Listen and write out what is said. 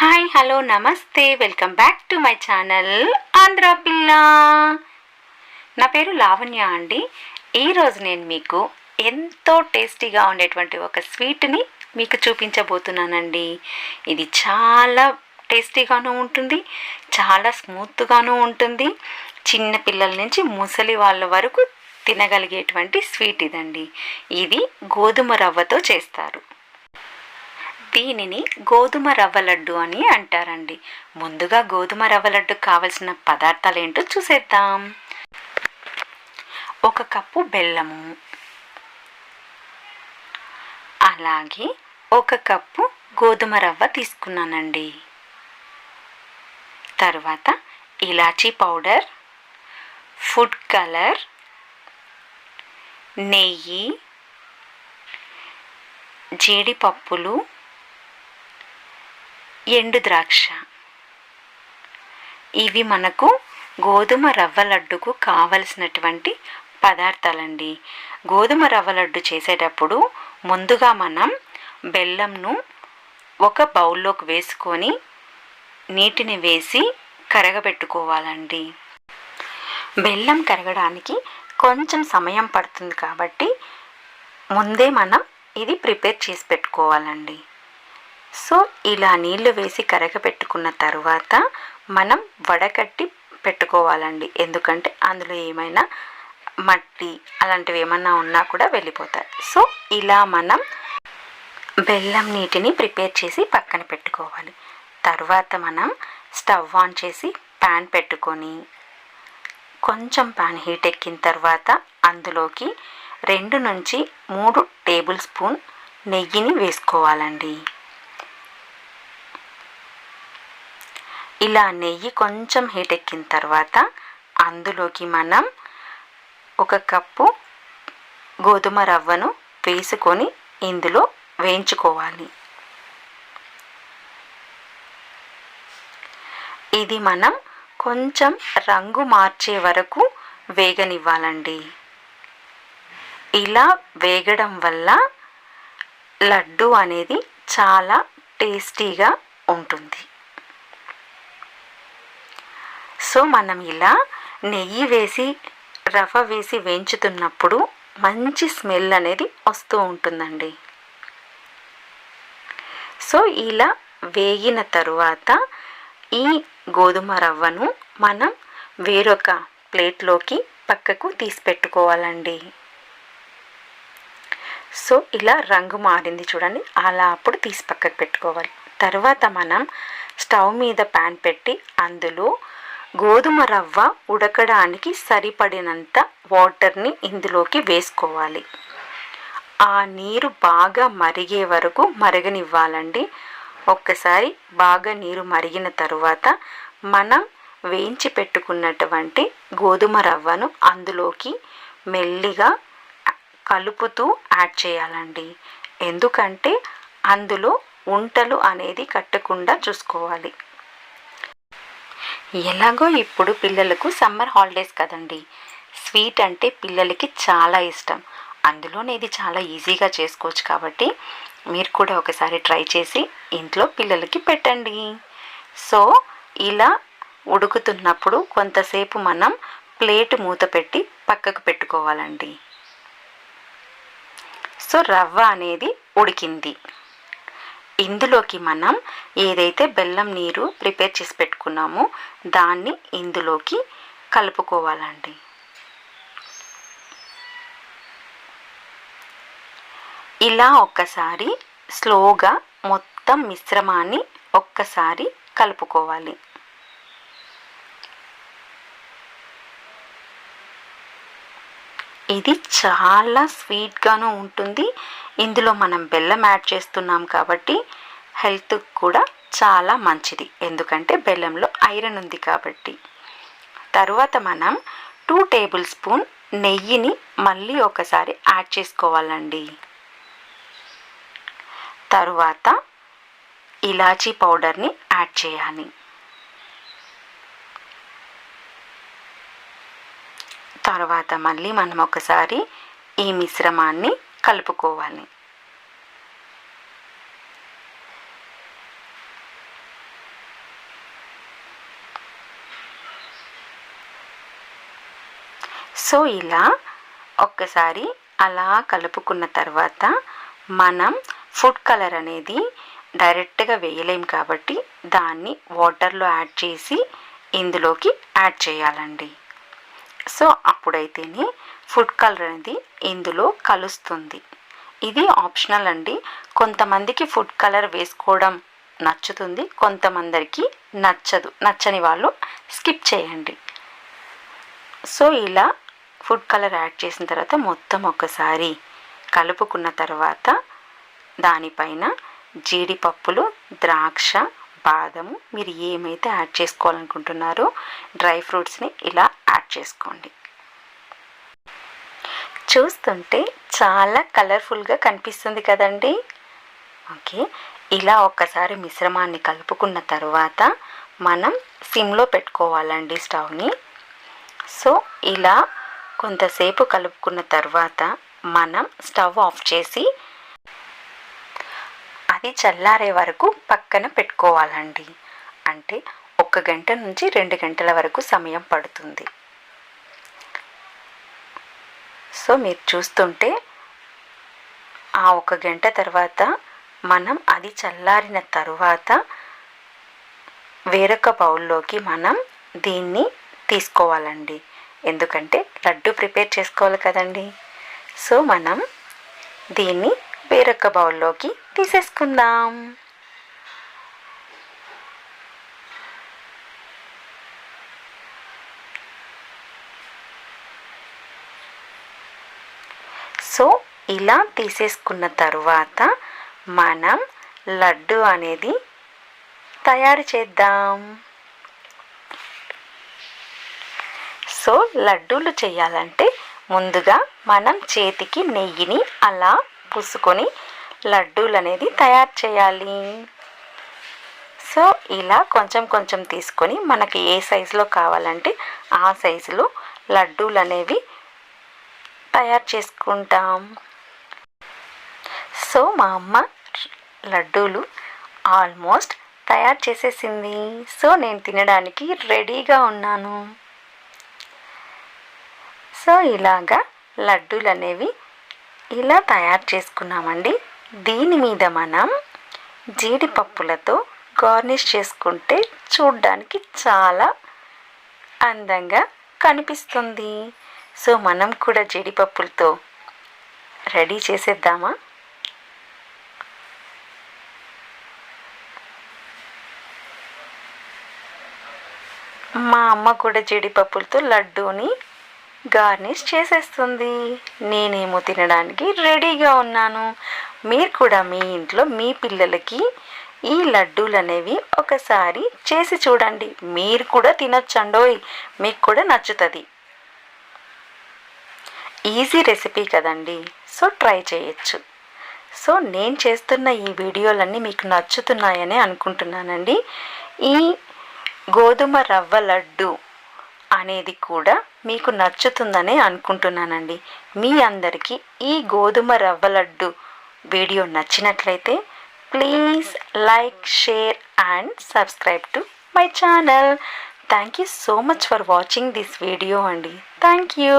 Hi hello నమస్తే welcome back to my channel Andhra పిల్ల నా పేరు లావణ్య అండి. ఈరోజు నేను మీకు ఎంతో టేస్టీగా ఉండేటువంటి ఒక స్వీట్ని మీకు చూపించబోతున్నానండి. ఇది చాలా టేస్టీగాను ఉంటుంది చాలా స్మూత్గాను ఉంటుంది. చిన్న పిల్లల నుంచి ముసలి వాళ్ళ వరకు తినగలిగేటువంటి స్వీట్ ఇదండి. ఇది గోధుమ రవ్వతో చేస్తారు. దీనిని గోధుమ రవ్వ లడ్డు అని అంటారండి. ముందుగా గోధుమ రవ్వ లడ్డు కావలసిన పదార్థాలు ఏంటో చూసేద్దాం. ఒక కప్పు బెల్లము. అలాగే ఒక కప్పు గోధుమ రవ్వ తీసుకున్నానండి. తర్వాత ఇలాచీ పౌడర్ ఫుడ్ కలర్ నెయ్యి జీడిపప్పులు ఎండు ద్రాక్ష. ఇవి మనకు గోధుమ రవ్వ లడ్డుకు కావలసినటువంటి పదార్థాలండి. గోధుమ రవ్వ లడ్డు చేసేటప్పుడు ముందుగా మనం బెల్లంను ఒక బౌల్లోకి వేసుకొని నీటిని వేసి కరగబెట్టుకోవాలండి. బెల్లం కరగడానికి కొంచెం సమయం పడుతుంది కాబట్టి ముందే మనం ఇది ప్రిపేర్ చేసి పెట్టుకోవాలండి. సో ఇలా నీళ్ళు వేసి కరగపెట్టుకున్న తర్వాత మనం వడకట్టి పెట్టుకోవాలండి. ఎందుకంటే అందులో ఏమైనా మట్టి అలాంటివి ఏమన్నా ఉన్నా కూడా వెళ్ళిపోతాయి. సో ఇలా మనం బెల్లం నీటిని ప్రిపేర్ చేసి పక్కన పెట్టుకోవాలి. తర్వాత మనం స్టవ్ ఆన్ చేసి ప్యాన్ పెట్టుకొని కొంచెం ప్యాన్ హీట్ ఎక్కిన తర్వాత అందులోకి రెండు నుంచి మూడు టేబుల్ స్పూన్ నెయ్యిని వేసుకోవాలండి. ఇలా నెయ్యి కొంచెం హీట్ ఎక్కిన తర్వాత అందులోకి మనం ఒక కప్పు గోధుమ రవ్వను వేసుకొని ఇందులో వేయించుకోవాలి. ఇది మనం కొంచెం రంగు మార్చే వరకు వేగనివ్వాలండి. ఇలా వేగడం వల్ల లడ్డు అనేది చాలా టేస్టీగా ఉంటుంది. సో మనం ఇలా నెయ్యి వేసి రవ్వ వేసి వేయించుతున్నప్పుడు మంచి స్మెల్ అనేది వస్తూ ఉంటుందండి. సో ఇలా వేగిన తరువాత ఈ గోధుమ రవ్వను మనం వేరొక ప్లేట్లోకి పక్కకు తీసి పెట్టుకోవాలండి. సో ఇలా రంగు మారింది చూడండి. అలా అప్పుడు తీసి పక్కకు పెట్టుకోవాలి. తర్వాత మనం స్టవ్ మీద ప్యాన్ పెట్టి అందులో గోధుమ రవ్వ ఉడకడానికి సరిపడినంత వాటర్ని ఇందులోకి వేసుకోవాలి. ఆ నీరు బాగా మరిగే వరకు మరగనివ్వాలండి. ఒక్కసారి బాగా నీరు మరిగిన తరువాత మనం వేయించి పెట్టుకున్నటువంటి గోధుమ రవ్వను అందులోకి మెల్లిగా కలుపుతూ యాడ్ చేయాలండి. ఎందుకంటే అందులో ఉంటలు అనేది కట్టకుండా చూసుకోవాలి. ఎలాగో ఇప్పుడు పిల్లలకు సమ్మర్ హాలిడేస్ కదండి. స్వీట్ అంటే పిల్లలకి చాలా ఇష్టం. అందులోనే ఇది చాలా ఈజీగా చేసుకోవచ్చు కాబట్టి మీరు కూడా ఒకసారి ట్రై చేసి ఇంట్లో పిల్లలకి పెట్టండి. సో ఇలా ఉడుకుతున్నప్పుడు కొంతసేపు మనం ప్లేట్ మూత పెట్టి పక్కకు పెట్టుకోవాలండి. సో రవ్వ అనేది ఉడికింది. ఇందులోకి మనం ఏదైతే బెల్లం నీరు ప్రిపేర్ చేసి పెట్టుకున్నామో దాన్ని ఇందులోకి కలుపుకోవాలండి. ఇలా ఒక్కసారి స్లోగా మొత్తం మిశ్రమాన్ని ఒక్కసారి కలుపుకోవాలి. ఇది చాలా స్వీట్గాను ఉంటుంది. ఇందులో మనం బెల్లం యాడ్ చేస్తున్నాం కాబట్టి హెల్త్ కూడా చాలా మంచిది. ఎందుకంటే బెల్లంలో ఐరన్ ఉంది కాబట్టి. తర్వాత మనం టూ టేబుల్ స్పూన్ నెయ్యిని మళ్ళీ ఒకసారి యాడ్ చేసుకోవాలండి. తరువాత ఇలాచీ పౌడర్ని యాడ్ చేయాలి. తర్వాత మళ్ళీ మనం ఒకసారి ఈ మిశ్రమాన్ని కలుపుకోవాలి. సో ఇలా ఒక్కసారి అలా కలుపుకున్న తర్వాత మనం ఫుడ్ కలర్ అనేది డైరెక్ట్గా వేయలేం కాబట్టి దాన్ని వాటర్లో యాడ్ చేసి ఇందులోకి యాడ్ చేయాలండి. సో అప్పుడైతేనే ఫుడ్ కలర్ అనేది ఇందులో కలుస్తుంది. ఇది ఆప్షనల్ అండి. కొంతమందికి ఫుడ్ కలర్ వేసుకోవడం నచ్చుతుంది కొంతమందరికి నచ్చదు. నచ్చని వాళ్ళు స్కిప్ చేయండి. సో ఇలా ఫుడ్ కలర్ యాడ్ చేసిన తర్వాత మొత్తం ఒకసారి కలుపుకున్న తర్వాత దానిపైన జీడిపప్పులు ద్రాక్ష బాదము మీరు ఏమైతే యాడ్ చేసుకోవాలనుకుంటున్నారో డ్రై ఫ్రూట్స్ని ఇలా యాడ్ చేసుకోండి. చూస్తుంటే చాలా కలర్ఫుల్గా కనిపిస్తుంది కదండి. ఓకే ఇలా ఒక్కసారి మిశ్రమాన్ని కలుపుకున్న తర్వాత మనం సిమ్లో పెట్టుకోవాలండి స్టవ్ని. సో ఇలా కొంతసేపు కలుపుకున్న తర్వాత మనం స్టవ్ ఆఫ్ చేసి అది చల్లారే వరకు పక్కన పెట్టుకోవాలండి. అంటే ఒక గంట నుంచి రెండు గంటల వరకు సమయం పడుతుంది. సో మీరు చూస్తుంటే ఆ ఒక గంట తర్వాత మనం అది చల్లారిన తరువాత వేరొక బౌల్లోకి మనం దీన్ని తీసుకోవాలండి. ఎందుకంటే లడ్డు ప్రిపేర్ చేసుకోవాలి కదండి. సో మనం దీన్ని వేరొక బౌల్లోకి తీసేసుకుందాం. సో ఇలా తీసేసుకున్న తరువాత మనం లడ్డు అనేది తయారు చేద్దాం. సో లడ్డూలు చేయాలంటే ముందుగా మనం చేతికి నెయ్యిని అలా పూసుకొని లడ్డూలు అనేది తయారు చేయాలి. సో ఇలా కొంచెం కొంచెం తీసుకొని మనకి ఏ సైజులో కావాలంటే ఆ సైజులో లడ్డూలు అనేవి తయారు చేసుకుంటాం. సో మా అమ్మ లడ్డూలు ఆల్మోస్ట్ తయారు చేసేసింది. సో నేను తినడానికి రెడీగా ఉన్నాను. సో ఇలాగా లడ్డూలు అనేవి ఇలా తయారు చేసుకున్నామండి. దీని మీద మనం జీడిపప్పులతో గార్నిష్ చేసుకుంటే చూడ్డానికి చాలా అందంగా కనిపిస్తుంది. సో మనం కూడా జీడిపప్పులతో రెడీ చేసేద్దామా? మా అమ్మ కూడా జీడిపప్పులతో లడ్డూని గార్నిష్ చేసేస్తుంది. నేనేమో తినడానికి రెడీగా ఉన్నాను. మీరు కూడా మీ ఇంట్లో మీ పిల్లలకి ఈ లడ్డూలు అనేవి ఒకసారి చేసి చూడండి. మీరు కూడా తినొచ్చండోయ్. మీకు కూడా నచ్చుతుంది. ఈజీ రెసిపీ కదండి. సో ట్రై చేయొచ్చు. సో నేను చేస్తున్న ఈ వీడియోలన్నీ మీకు నచ్చుతున్నాయని అనుకుంటున్నానండి. ఈ గోధుమ రవ్వ లడ్డు అనేది కూడా మీకు నచ్చుతుందని అనుకుంటున్నానండి. మీ అందరికీ ఈ గోధుమ రవ్వ లడ్డు వీడియో నచ్చినట్లయితే please like share and subscribe to my channel. Thank you so much for watching this video అండి. Thank you.